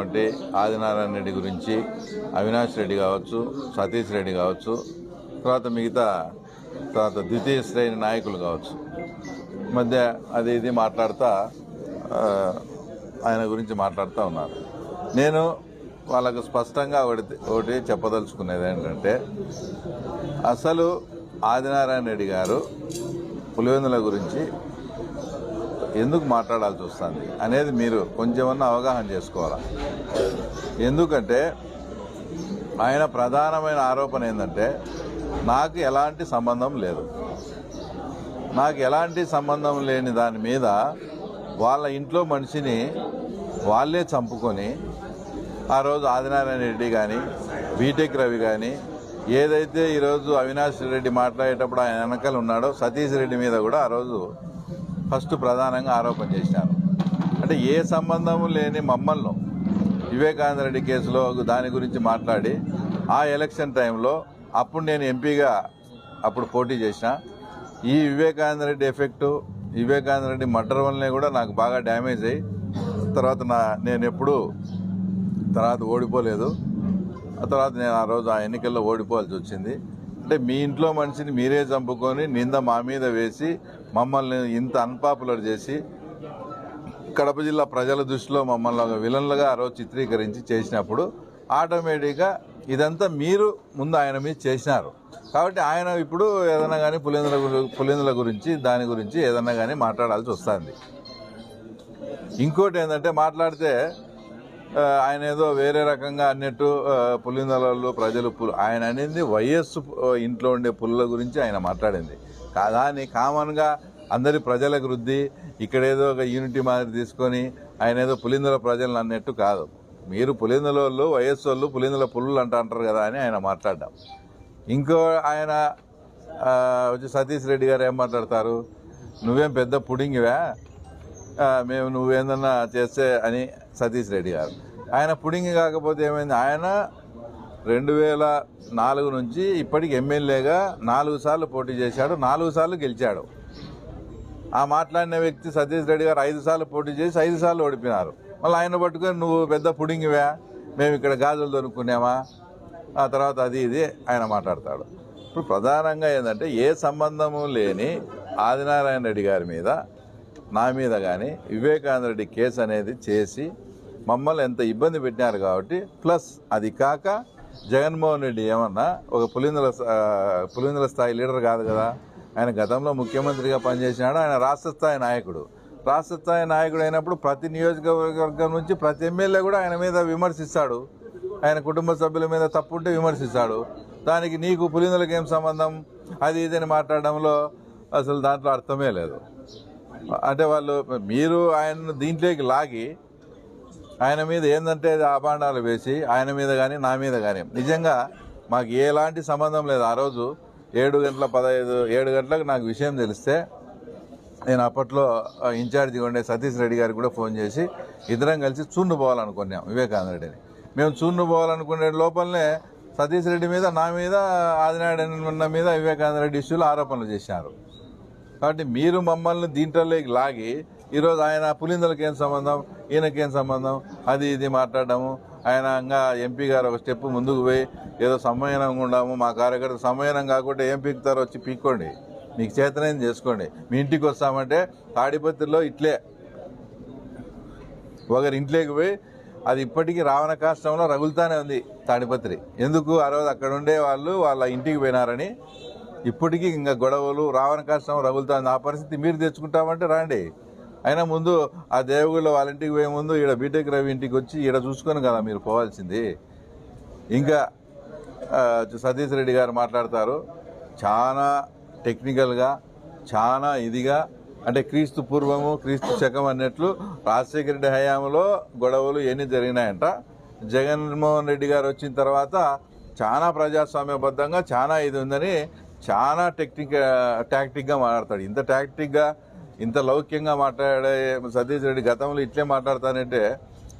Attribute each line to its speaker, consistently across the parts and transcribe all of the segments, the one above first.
Speaker 1: ఉన్నటువంటి ఆదినారాయణ రెడ్డి గురించి అవినాష్ రెడ్డి కావచ్చు సతీష్ రెడ్డి కావచ్చు తర్వాత మిగతా తర్వాత ద్వితీయ శ్రేణి నాయకులు కావచ్చు. మధ్య అది ఇది మాట్లాడుతూ ఆయన గురించి మాట్లాడుతూ ఉన్నారు. నేను వాళ్ళకు స్పష్టంగా ఒకటి ఒకటి చెప్పదలుచుకునేది ఏంటంటే అసలు ఆదినారాయణ రెడ్డి గారు పులివెందుల గురించి ఎందుకు మాట్లాడాల్సి వస్తుంది అనేది మీరు కొంచెమన్నా అవగాహన చేసుకోవాలి? ఎందుకంటే ఆయన ప్రధానమైన ఆరోపణ ఏంటంటే నాకు ఎలాంటి సంబంధం లేదు. నాకు ఎలాంటి సంబంధం లేని దాని మీద వాళ్ళ ఇంట్లో మనిషిని వాళ్ళే చంపుకొని ఆ రోజు ఆదినారాయణ రెడ్డి కానీ బీటెక్ రవి కానీ ఏదైతే ఈరోజు అవినాష్ రెడ్డి మాట్లాడేటప్పుడు ఆయన వెనకాల ఉన్నాడో సతీష్ రెడ్డి మీద కూడా ఆ రోజు ఫస్ట్ ప్రధానంగా ఆరోపణ చేశారు. అంటే ఏ సంబంధం లేని మమ్మల్ని వివేకానంద రెడ్డి కేసులో దాని గురించి మాట్లాడి ఆ ఎలక్షన్ టైంలో అప్పుడు నేను ఎంపీగా అప్పుడు పోటీ చేసిన. ఈ వివేకానంద రెడ్డి ఎఫెక్టు వివేకానంద రెడ్డి మర్డర్ వల్లనే కూడా నాకు బాగా డ్యామేజ్ అయ్యి తర్వాత నా నేను ఎప్పుడు తర్వాత ఓడిపోలేదు. ఆ తర్వాత నేను ఆ రోజు ఆ ఎన్నికల్లో ఓడిపోవాల్సి వచ్చింది. అంటే మీ ఇంట్లో మనిషిని మీరే చంపుకొని నింద మా మీద వేసి మమ్మల్ని ఇంత అన్పాపులర్ చేసి కడప జిల్లా ప్రజల దృష్టిలో మమ్మల్ని ఒక విలన్లుగా ఆ రోజు చిత్రీకరించి చేసినప్పుడు ఆటోమేటిక్గా ఇదంతా మీరు ముందు ఆయన మీద చేసినారు. కాబట్టి ఆయన ఇప్పుడు ఏదైనా కానీ పులిందుల పులిందుల గురించి దాని గురించి ఏదైనా కానీ మాట్లాడాల్సి వస్తుంది. ఇంకోటి ఏంటంటే మాట్లాడితే ఆయన ఏదో వేరే రకంగా అన్నట్టు ఆ, పులిందలలో ప్రజలు పులు ఆయన అనేది వైఎస్ ఇంట్లో ఉండే పుల్ల గురించి ఆయన మాట్లాడింది. కాదాని కామన్గా అందరి ప్రజలకు వృద్ధి ఇక్కడ ఏదో ఒక యూనిటీ మాదిరి తీసుకొని ఆయన ఏదో పులిందల ప్రజలను అన్నట్టు కాదు. మీరు పులిందల వాళ్ళు వైఎస్ వాళ్ళు పులిందల పుల్లులు అంట అంటారు కదా అని ఆయన మాట్లాడ్డాం. ఇంకో ఆయన వచ్చి సతీష్ రెడ్డి గారు ఏం మాట్లాడతారు? నువ్వేం పెద్ద పుడింగివా? మేము నువ్వేందన్నా చేస్తే అని సతీష్ రెడ్డి గారు. ఆయన పుడింగి కాకపోతే ఏమైంది? ఆయన రెండు వేల నాలుగు నుంచి ఇప్పటికి ఎమ్మెల్యేగా నాలుగు సార్లు పోటీ చేశాడు నాలుగు సార్లు గెలిచాడు. ఆ మాట్లాడిన వ్యక్తి సతీష్ రెడ్డి గారు ఐదు సార్లు పోటీ చేసి ఐదు సార్లు ఓడిపోయినారు. మళ్ళీ ఆయన పట్టుకొని నువ్వు పెద్ద పుడింగివా మేము ఇక్కడ గాజులు దొరుకునేమా ఆ తర్వాత అది ఇది ఆయన మాట్లాడతాడు. ఇప్పుడు ప్రధానంగా ఏంటంటే ఏ సంబంధము లేని ఆదినారాయణ రెడ్డి గారి మీద నా మీద కానీ వివేకానంద రెడ్డి కేసు అనేది చేసి మమ్మల్ని ఎంత ఇబ్బంది పెట్టినారు కాబట్టి ప్లస్ అది కాక జగన్మోహన్ రెడ్డి ఏమన్నా ఒక పులిందుల ఆ, పులిందుల స్థాయి లీడర్ కాదు కదా. ఆయన గతంలో ముఖ్యమంత్రిగా పనిచేసినాడు. ఆయన రాష్ట్ర స్థాయి నాయకుడు. రాష్ట్ర స్థాయి నాయకుడు అయినప్పుడు ప్రతి నియోజకవర్గం నుంచి ప్రతి ఎమ్మెల్యే కూడా ఆయన మీద విమర్శిస్తాడు. ఆయన కుటుంబ సభ్యుల మీద తప్పు ఉంటే విమర్శిస్తాడు. దానికి నీకు పులిందులకు ఏం సంబంధం? అది ఇదని మాట్లాడడంలో అసలు దాంట్లో అర్థమే లేదు. అంటే వాళ్ళు మీరు ఆయన దీంట్లోకి లాగి ఆయన మీద ఏంటంటే అభాండాలు వేసి ఆయన మీద కానీ నా మీద కానీ నిజంగా మాకు ఎలాంటి సంబంధం లేదు. ఆ రోజు ఏడు గంటల పదహైదు ఏడు గంటలకు నాకు విషయం తెలిస్తే నేను అప్పట్లో ఇన్ఛార్జిగా ఉండే సతీష్ రెడ్డి గారికి కూడా ఫోన్ చేసి ఇద్దరం కలిసి చూన్ను పోవాలనుకున్నాం వివేకానంద రెడ్డిని. మేము చూన్ను పోవాలనుకునే లోపలనే సతీష్ రెడ్డి మీద నా మీద ఆదినారాయణ మీద వివేకానంద రెడ్డి ఇష్యూలో ఆరోపణలు చేశారు. కాబట్టి మీరు మమ్మల్ని దీంట్లోకి లాగి ఈరోజు ఆయన పులిందలకి ఏం సంబంధం? ఈయనకేం సంబంధం? అది ఇది మాట్లాడము. ఆయన ఇంకా ఎంపీ గారు ఒక స్టెప్ ముందుకు పోయి ఏదో సమ్మేళనంగా ఉండాము. మా కార్యకర్త సమ్మేళనం కాకుండా ఏం పీకుతారో వచ్చి పీక్కోండి. మీకు చేతనైంది చేసుకోండి. మీ ఇంటికి వస్తామంటే తాడిపత్రిలో ఇట్లే. ఒకరి ఇంట్లోకి పోయి అది ఇప్పటికీ రావణ కాష్టంలో రగులుతానే ఉంది తాడిపత్రి. ఎందుకు? ఆ రోజు అక్కడ ఉండే వాళ్ళు వాళ్ళ ఇంటికి పోయినారని ఇప్పటికీ ఇంకా గొడవలు రావణ కష్టం రగులుతుంది. ఆ పరిస్థితి మీరు తెచ్చుకుంటామంటే రాండి. అయినా ముందు ఆ దేవగుళ్ళ వాళ్ళ ఇంటికి పోయే ముందు ఈడ బీటెక్ రవి ఇంటికి వచ్చి ఈడ చూసుకొని కదా మీరు పోవాల్సింది. ఇంకా సతీష్ రెడ్డి గారు మాట్లాడతారు. చాలా టెక్నికల్గా చాలా ఇదిగా అంటే క్రీస్తు పూర్వము క్రీస్తు శకం అన్నట్లు రాజశేఖర రెడ్డి హయాంలో గొడవలు ఎన్ని జరిగినాయంట. జగన్మోహన్ రెడ్డి గారు వచ్చిన తర్వాత చాలా ప్రజాస్వామ్యబద్ధంగా చాలా ఇది ఉందని చాలా టెక్నిక్ టాక్టిక్గా మాట్లాడతాడు. ఇంత టాక్టిక్గా ఇంత లౌక్యంగా మాట్లాడే సతీష్ రెడ్డి గతంలో ఇట్లే మాట్లాడతానంటే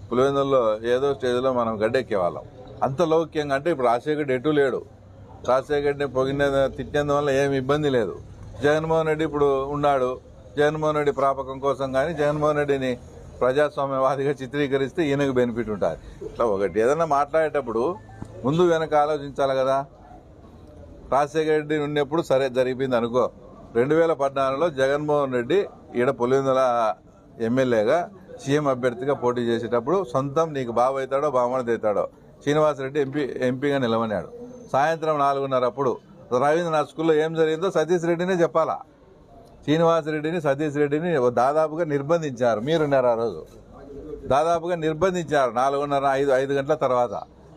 Speaker 1: పులివెందుల్లో ఏదో స్టేజ్లో మనం గడ్డెక్కేవాళ్ళం. అంత లౌక్యంగా అంటే ఇప్పుడు రాజశేఖర్ ఎటు లేడు? రాజశేఖర్ పొగిన తిట్టేందువల్ల ఏమి ఇబ్బంది లేదు. జగన్మోహన్ రెడ్డి ఇప్పుడు ఉన్నాడు. జగన్మోహన్ రెడ్డి ప్రాపకం కోసం కానీ జగన్మోహన్ రెడ్డిని ప్రజాస్వామ్యవాదిగా చిత్రీకరిస్తే ఈయనకు బెనిఫిట్ ఉంటుంది. ఇట్లా ఒకటి ఏదైనా మాట్లాడేటప్పుడు ముందు వెనక ఆలోచించాలి కదా. రాజశేఖర రెడ్డి ఉన్నప్పుడు సరే జరిపింది అనుకో. రెండు వేల పద్నాలుగులో జగన్మోహన్ రెడ్డి ఈడ పులివెందుల ఎమ్మెల్యేగా సీఎం అభ్యర్థిగా పోటీ చేసేటప్పుడు సొంతం నీకు బాబు అవుతాడో బామ్మడి అవుతాడో శ్రీనివాసరెడ్డి ఎంపీ ఎంపీగా నిలవనాడు సాయంత్రం నాలుగున్నర అప్పుడు రవీంద్రనాథ్ స్కూల్లో ఏం జరిగిందో సతీష్ రెడ్డినే చెప్పాలా? శ్రీనివాసరెడ్డిని సతీష్ రెడ్డిని దాదాపుగా నిర్బంధించారు. మీరున్నారు ఆ రోజు. దాదాపుగా నిర్బంధించారు నాలుగున్నర ఐదు ఐదు గంటల తర్వాత.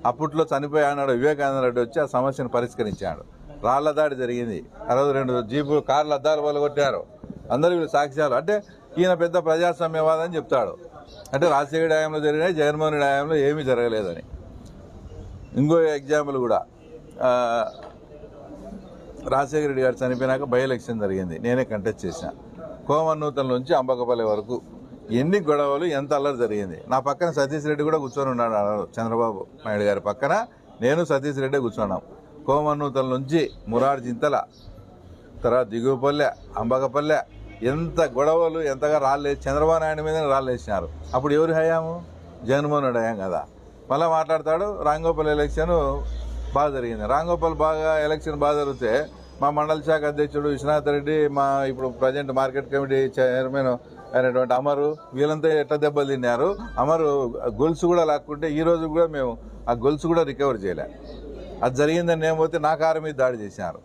Speaker 1: అప్పట్లో చనిపోయాడు వివేకానంద రెడ్డి వచ్చి ఆ సమస్యను పరిష్కరించాడు. రాళ్ళ దాడి జరిగింది. అరవై రెండు జీపు కార్లు అద్దాలు పగలగొట్టారు అందరూ వీళ్ళు సాక్ష్యాలు. అంటే ఈయన పెద్ద ప్రజాస్వామ్యవాదం అని చెప్తాడు. అంటే రాజశేఖర హయాంలో జరిగినాయి జగన్మోహన్ రెడ్డి హయాంలో ఏమీ జరగలేదని. ఇంకో ఎగ్జాంపుల్ కూడా. రాజశేఖర రెడ్డి గారు చనిపోయినాక బై ఎలక్షన్ జరిగింది. నేనే కంటెస్ట్ చేసిన. కోమన్నూతల నుంచి అంబకపల్లి వరకు ఎన్ని గొడవలు ఎంత అల్లరి జరిగింది. నా పక్కన సతీష్ రెడ్డి కూడా కూర్చొని ఉన్నాడు చంద్రబాబు నాయుడు గారి పక్కన. నేను సతీష్ రెడ్డి కూర్చున్నాం. కోమనూతల నుంచి మురారి జింతల తర్వాత దిగువపల్లె అంబకపల్లె ఎంత గొడవలు ఎంతగా రాలేదు చంద్రబాబు నాయుడు మీద రాళ్ళేసినారు అప్పుడు ఎవరి హయాము? జగన్మోహన్ రెడ్డి హయాం కదా. మళ్ళీ మాట్లాడతాడు రాంగోపాల్ ఎలక్షన్ బాగా జరిగింది. రాంగోపాల్ బాగా ఎలక్షన్ బాగా జరిగితే మా మండల శాఖ అధ్యక్షుడు విశ్వనాథ్ రెడ్డి మా ఇప్పుడు ప్రజెంట్ మార్కెట్ కమిటీ చైర్మన్ అయినటువంటి అమరు వీళ్ళంతా ఎట్ట దెబ్బలు తిన్నారు? అమరు గొలుసు కూడా లాక్కుంటే ఈ రోజు కూడా మేము ఆ గొలుసు కూడా రికవర్ చేయలే. అది జరిగిందని నేను నా కారు మీద దాడి చేశారు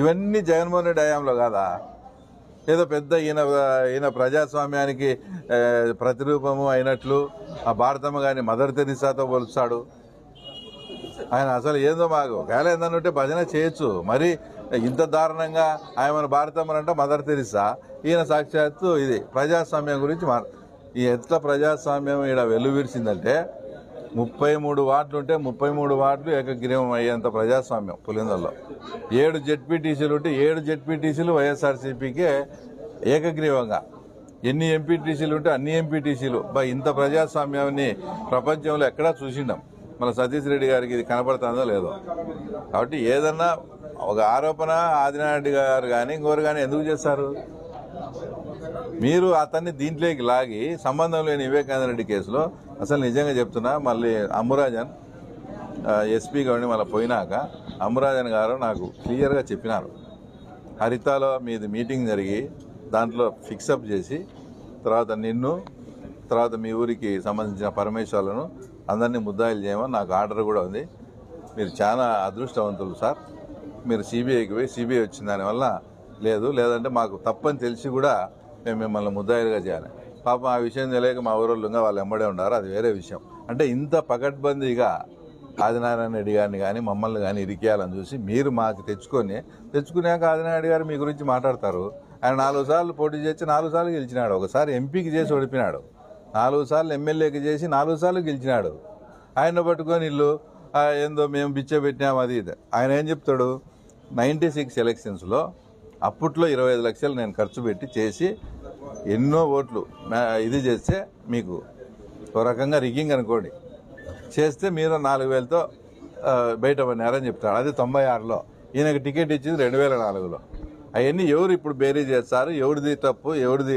Speaker 1: ఇవన్నీ జగన్మోహన్ రెడ్డి హయాంలో కాదా? ఏదో పెద్ద ఈయన ఈయన ప్రజాస్వామ్యానికి ప్రతిరూపము అయినట్లు ఆ భారతమ్మ గారిని మదర్ తెరిసాతో పోలుస్తాడు. ఆయన అసలు ఏందో మాకు ఒకవేళ ఏందనుంటే భజన చేయొచ్చు. మరి ఇంత దారుణంగా ఆయన భారతమ్మనంట మదర్ తెరిసా? ఈయన సాక్షాత్తు ఇది ప్రజాస్వామ్యం గురించి మా ఈ ఎట్లా ప్రజాస్వామ్యం ఈడ వెలువిరిచిందంటే ముప్పై మూడు వార్డులు ఉంటే ముప్పై మూడు వార్డులు ఏకగ్రీవం అయ్యేంత ప్రజాస్వామ్యం పులిందల్లో. ఏడు జెడ్పీటీసీలు ఉంటే ఏడు జెడ్పీటీసీలు వైఎస్ఆర్సీపీకే ఏకగ్రీవంగా. ఎన్ని ఎంపీటీసీలు ఉంటే అన్ని ఎంపీటీసీలు. బా ఇంత ప్రజాస్వామ్యాన్ని ప్రపంచంలో ఎక్కడా చూసిండం. మన సతీష్ రెడ్డి గారికి ఇది కనపడుతుందో లేదో. కాబట్టి ఏదన్నా ఒక ఆరోపణ ఆదినారెడ్డి గారు కానీ ఇంకోరు కానీ ఎందుకు చేస్తారు? మీరు అతన్ని దీంట్లోకి లాగి సంబంధం లేని వివేకానంద రెడ్డి కేసులో అసలు నిజంగా చెప్తున్నా మళ్ళీ అమ్మురాజన్ ఎస్పీ గారిని మళ్ళీ పోయినాక అమ్మురాజన్ గారు నాకు క్లియర్గా చెప్పినారు. హరితాలో మీది మీటింగ్ జరిగి దాంట్లో ఫిక్సప్ చేసి తర్వాత నిన్ను తర్వాత మీ ఊరికి సంబంధించిన పరమేశ్వర్లను అందరినీ ముద్దాయిలు చేయమని నాకు ఆర్డర్ కూడా ఉంది. మీరు చాలా అదృష్టవంతులు సార్. మీరు సిబిఐకి పోయి సిబిఐ వచ్చిన దానివల్ల లేదు లేదంటే మాకు తప్పని తెలిసి కూడా మేము మిమ్మల్ని ముద్దాయిలుగా చేయాలి. పాపం ఆ విషయం తెలియక మా ఊరోళ్ళు వాళ్ళు ఎంబడే ఉన్నారు. అది వేరే విషయం. అంటే ఇంత పకడ్బందీగా ఆదినారాయణ రెడ్డి గారిని కానీ మమ్మల్ని కానీ ఇరికేయాలని చూసి మీరు మాకు తెచ్చుకొని తెచ్చుకున్నాక ఆదినారాయణ గారు మీ గురించి మాట్లాడతారు. ఆయన నాలుగు సార్లు పోటీ చేసి నాలుగు సార్లు గెలిచినాడు. ఒకసారి ఎంపీకి చేసి ఓడిపినాడు. నాలుగు సార్లు ఎమ్మెల్యేకి చేసి నాలుగు సార్లు గెలిచినాడు. ఆయన పట్టుకొని ఇల్లు ఏందో మేము బిచ్చ పెట్టినాం అది ఇది. ఆయన ఏం చెప్తాడు? నైంటీ సిక్స్ ఎలక్షన్స్లో అప్పట్లో ఇరవై ఐదు లక్షలు నేను ఖర్చు పెట్టి చేసి ఎన్నో ఓట్లు ఇది చేస్తే మీకు ఒక రకంగా రిగ్గింగ్ అనుకోండి. చేస్తే మీరు నాలుగు వేలతో ఆ, బయట పడినారని చెప్తాడు అది తొంభై ఆరులో. ఈయనకు టికెట్ ఇచ్చింది రెండు వేల నాలుగులో. అవన్నీ ఎవరు ఇప్పుడు బేరీ చేస్తారు? ఎవరిది తప్పు? ఎవరిది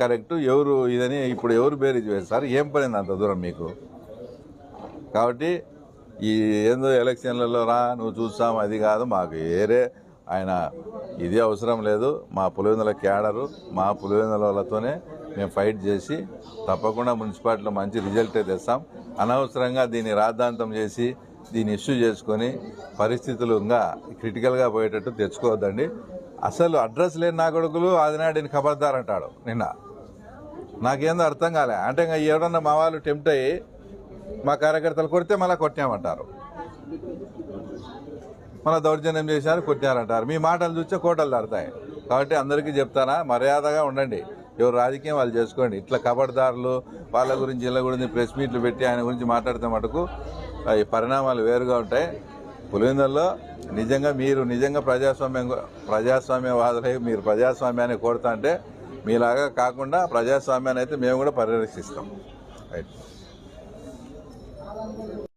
Speaker 1: కరెక్ట్? ఎవరు ఇదని ఇప్పుడు ఎవరు బేరీజ్ చేస్తారు? ఏం పడింది అంత దూరం మీకు? కాబట్టి ఈ ఏందో ఎలక్షన్లలో రా నువ్వు చూస్తాం అది కాదు మాకు ఏరే ఆయన ఇది అవసరం లేదు మా పులివెందుల క్యాడరు మా పులివెందుల వాళ్ళతోనే మేము ఫైట్ చేసి తప్పకుండా మున్సిపాలిటీలో మంచి రిజల్టే తెస్తాం. అనవసరంగా దీన్ని రాద్ధాంతం చేసి దీన్ని ఇష్యూ చేసుకొని పరిస్థితులు ఇంకా క్రిటికల్గా పోయేటట్టు తెచ్చుకోవద్దండి. అసలు అడ్రస్ లేని నా కొడుకులు ఆదినాడిని ఖబర్దార్ అంటాడు నిన్న. నాకేందో అర్థం కాలే. అంటే ఇంకా ఎవరన్నా మా వాళ్ళు టెంప్ట్ అయ్యి మా కార్యకర్తలు కొడితే మళ్ళీ కొట్టామంటారు. మన దౌర్జన్యం చేశారు కొట్టారంటారు మీ మాటలు చూస్తే కోటలు దాడతాయి కాబట్టి అందరికీ చెప్తానా మర్యాదగా ఉండండి. ఎవరు రాజకీయం వాళ్ళు చేసుకోండి. ఇట్లా కబడ్దారులు వాళ్ళ గురించి ఇళ్ళ గురించి ప్రెస్ మీట్లు పెట్టి ఆయన గురించి మాట్లాడితే మటుకు ఈ పరిణామాలు వేరుగా ఉంటాయి. పులివెందుల్లో నిజంగా మీరు నిజంగా ప్రజాస్వామ్యం ప్రజాస్వామ్యవాదులై మీరు ప్రజాస్వామ్యాన్ని కోరుతా అంటే మీలాగా కాకుండా ప్రజాస్వామ్యాన్ని అయితే మేము కూడా పరిరక్షిస్తాం. రైట్